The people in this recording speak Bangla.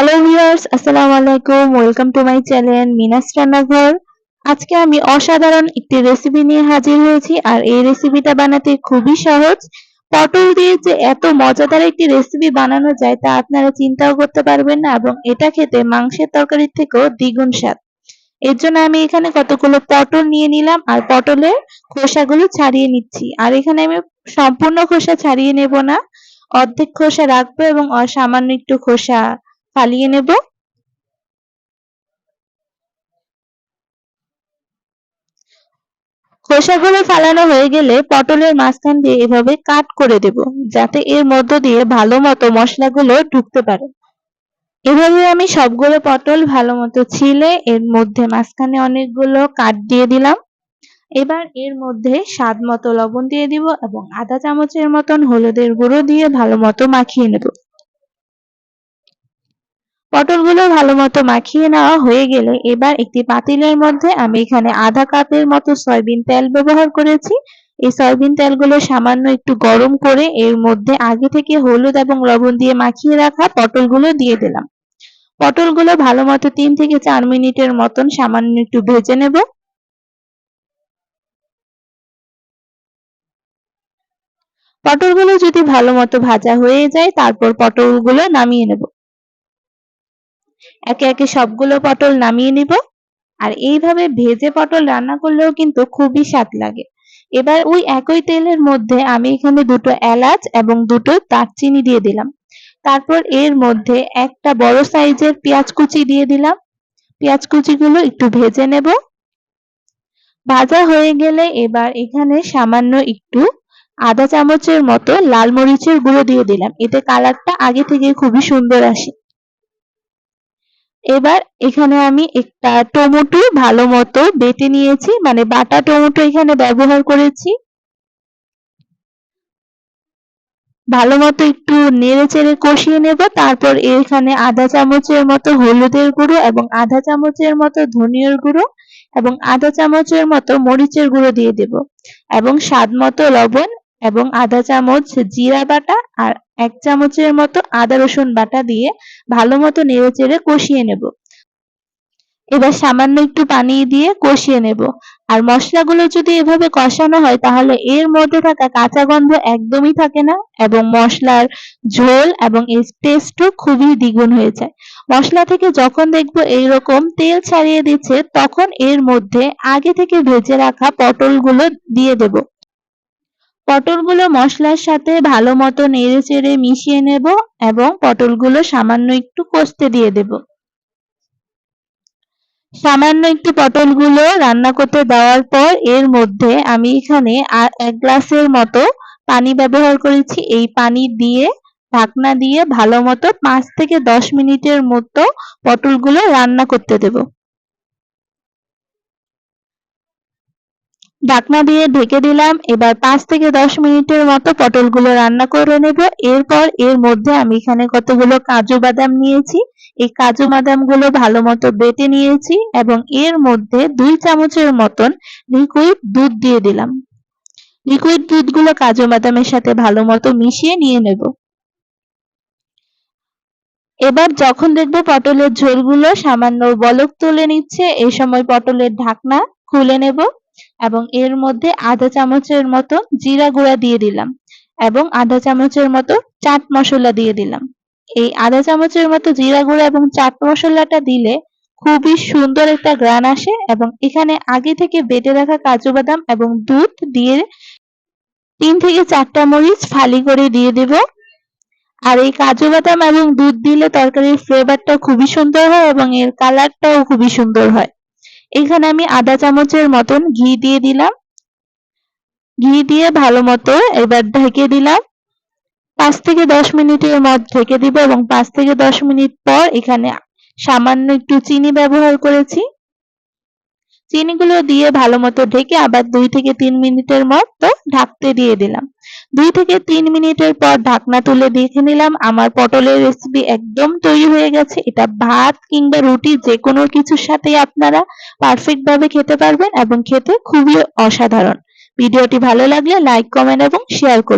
হ্যালো ভিউয়ার্স আসসালামু আলাইকুম ওয়েলকাম টু মাই চ্যানেল মিনাস রান্নাঘর আজকে আমি অসাধারণ একটি রেসিপি নিয়ে হাজির হয়েছি, আর এই রেসিপিটা বানাতে খুবই সহজ। পটল দিয়ে যে এত মজাদার একটি রেসিপি বানানো যায়, তা আপনারা চিন্তাও করতে পারবেন না, এবং এটা খেতে মাংসের তরকারির থেকেও দ্বিগুণ স্বাদ। এর জন্য আমি এখানে কতগুলো পটল নিয়ে নিলাম, আর পটলের খোসাগুলো ছাড়িয়ে নিচ্ছি। আর এখানে আমি সম্পূর্ণ খোসা ছাড়িয়ে নেব না। অর্ধেক খোসা রাখব, এবং সামান্য একটু খোসা ফালিয়ে নেব। খোসাগুলো ফালানো হয়ে গেলে পটলের মাঝখান দিয়ে এভাবে কাট করে দেব, যাতে এর মধ্য দিয়ে ভালো মতো মশলাগুলো ঢুকতে পারে। এভাবে আমি সবগুলো পটল ভালো মতো ছিলে, এর মধ্যে মাঝখানে অনেকগুলো কাট দিয়ে দিলাম। এবার এর মধ্যে স্বাদ মতো লবণ দিয়ে দিব এবং আধা চামচের মতন হলুদের গুঁড়ো দিয়ে ভালো মতো মাখিয়ে নেব। পটলগুলো ভালো মতো মাখিয়ে নেওয়া হয়ে গেলে এবার একটি পাতিলের মধ্যে আমি এখানে আধা কাপের মতো সয়াবিন তেল ব্যবহার করেছি। এই সয়াবিন তেলগুলো সামান্য একটু গরম করে এর মধ্যে আগে থেকে হলুদ এবং লবণ দিয়ে মাখিয়ে রাখা পটলগুলো দিয়ে দিলাম। পটলগুলো ভালো মতো তিন থেকে চার মিনিটের মতন সামান্য একটু ভেজে নেব। পটলগুলো যদি ভালো মতো ভাজা হয়ে যায়, তারপর পটলগুলো নামিয়ে নেব। একে একে সবগুলো পটল নামিয়ে নিব। আর এইভাবে ভেজে পটল রান্না করলেও কিন্তু খুবই স্বাদ লাগে। এবার ওই একই তেলের মধ্যে আমি এখানে দুটো এলাচ এবং দুটো দারচিনি দিয়ে দিলাম। তারপর এর মধ্যে একটা বড় সাইজের পেঁয়াজ কুচি দিয়ে দিলাম। পেঁয়াজ কুচিগুলো একটু ভেজে নেব। ভাজা হয়ে গেলে এবার এখানে সামান্য একটু আধা চামচের মতো লাল মরিচের গুঁড়ো দিয়ে দিলাম। এতে কালারটা আগে থেকে খুবই সুন্দর আসে। এবার এখানে আমি একটা টমেটো ভালো মতো বেটে নিয়েছি মানে বাটা টমেটো এখানে ব্যবহার করেছি। ভালো মতো একটু নেড়ে চেড়ে কষিয়ে নেব, তারপর এখানে আধা চামচের মতো হলুদের গুঁড়ো এবং আধা চামচের মতো ধনিয়ার গুঁড়ো এবং আধা চামচের মতো মরিচের গুঁড়ো দিয়ে দেব। এবং স্বাদ মতো লবণ এবং আধা চামচ জিরা বাটা আর এক চামচের মতো আদা রসুন বাটা দিয়ে ভালো মতো নেড়ে চেড়ে কষিয়ে নেব। এবার সামান্য একটু পানি দিয়ে কষিয়ে নেব। আর মশলাগুলো যদি এভাবে কষানো হয়, তাহলে এর মধ্যে থাকা কাঁচা গন্ধ একদমই থাকে না এবং মশলার ঝোল এবং এর টেস্টও খুবই দ্বিগুণ হয়ে যায়। মশলা থেকে যখন দেখব এইরকম তেল ছাড়িয়ে দিচ্ছে, তখন এর মধ্যে আগে থেকে ভেজে রাখা পটলগুলো দিয়ে দেব। পটলগুলো মশলার সাথে ভালো মতো নেড়ে চেড়ে মিশিয়ে নেব এবং পটলগুলো সামান্য একটু কষতে দিয়ে দেব। সামান্য একটু পটলগুলো রান্না করতে দেওয়ার পর এর মধ্যে আমি এখানে এক গ্লাসের মতো পানি ব্যবহার করেছি। এই পানি দিয়ে, ঢাকনা দিয়ে ভালো মতো পাঁচ থেকে দশ মিনিটের মতো পটলগুলো রান্না করতে দেব। ঢাকনা দিয়ে ঢেকে দিলাম। এবার পাঁচ থেকে দশ মিনিটের মতো পটলগুলো রান্না করে নেব। এরপর এর মধ্যে আমি এখানে কতগুলো কাজু বাদাম নিয়েছি। এই কাজু বাদামগুলো ভালো মতো বেটে নিয়েছি এবং এর মধ্যে দুই চামচের মতন লিকুইড দুধ দিয়ে দিলাম। লিকুইড দুধগুলো কাজু বাদামের সাথে ভালো মতো মিশিয়ে নিয়ে নেব। এবার যখন দেখব পটলের ঝোলগুলো সামান্য বলক তুলে নিচ্ছে এই সময় পটলের ঢাকনা খুলে নেব। এবং এর মধ্যে আধা চামচের মতো জিরা গুঁড়া দিয়ে দিলাম এবং আধা চামচের মতো চাট মশলা দিয়ে দিলাম। এই আধা চামচের মতো জিরা গুঁড়া এবং চাট মশলাটা দিলে খুবই সুন্দর একটা গ্রান আসে এবং এখানে আগে থেকে বেটে রাখা কাজু বাদাম এবং দুধ দিয়ে তিন থেকে চারটা মরিচ ফালি করে দিয়ে দেব। আর এই কাজু বাদাম এবং দুধ দিলে তরকারির ফ্লেভারটা খুবই সুন্দর হয় এবং এর কালারটাও খুবই সুন্দর হয়। এখানে আমি আধা চামচের মতন ঘি দিয়ে দিলাম। ঘি দিয়ে ভালো মতো এবার ঢেকে দিলাম। পাঁচ থেকে দশ মিনিটের মত ঢেকে দিব এবং পাঁচ থেকে দশ মিনিট পর এখানে সামান্য একটু চিনি ব্যবহার করেছি। চিনিগুলো দিয়ে ভালো মতো ঢেকে আবার দুই থেকে তিন মিনিটের মতো ঢাকতে দিয়ে দিলাম। দুই থেকে তিন মিনিটের পর ঢাকনা তুলে দেখে নিলাম আমার পটলের রেসিপি একদম তৈরি হয়ে গেছে। এটা ভাত কিংবা রুটি যে কোনো কিছুর সাথে আপনারা পারফেক্ট ভাবে খেতে পারবেন এবং খেতে খুবই অসাধারণ। ভিডিওটি ভালো লাগলে লাইক কমেন্ট এবং শেয়ার করুন।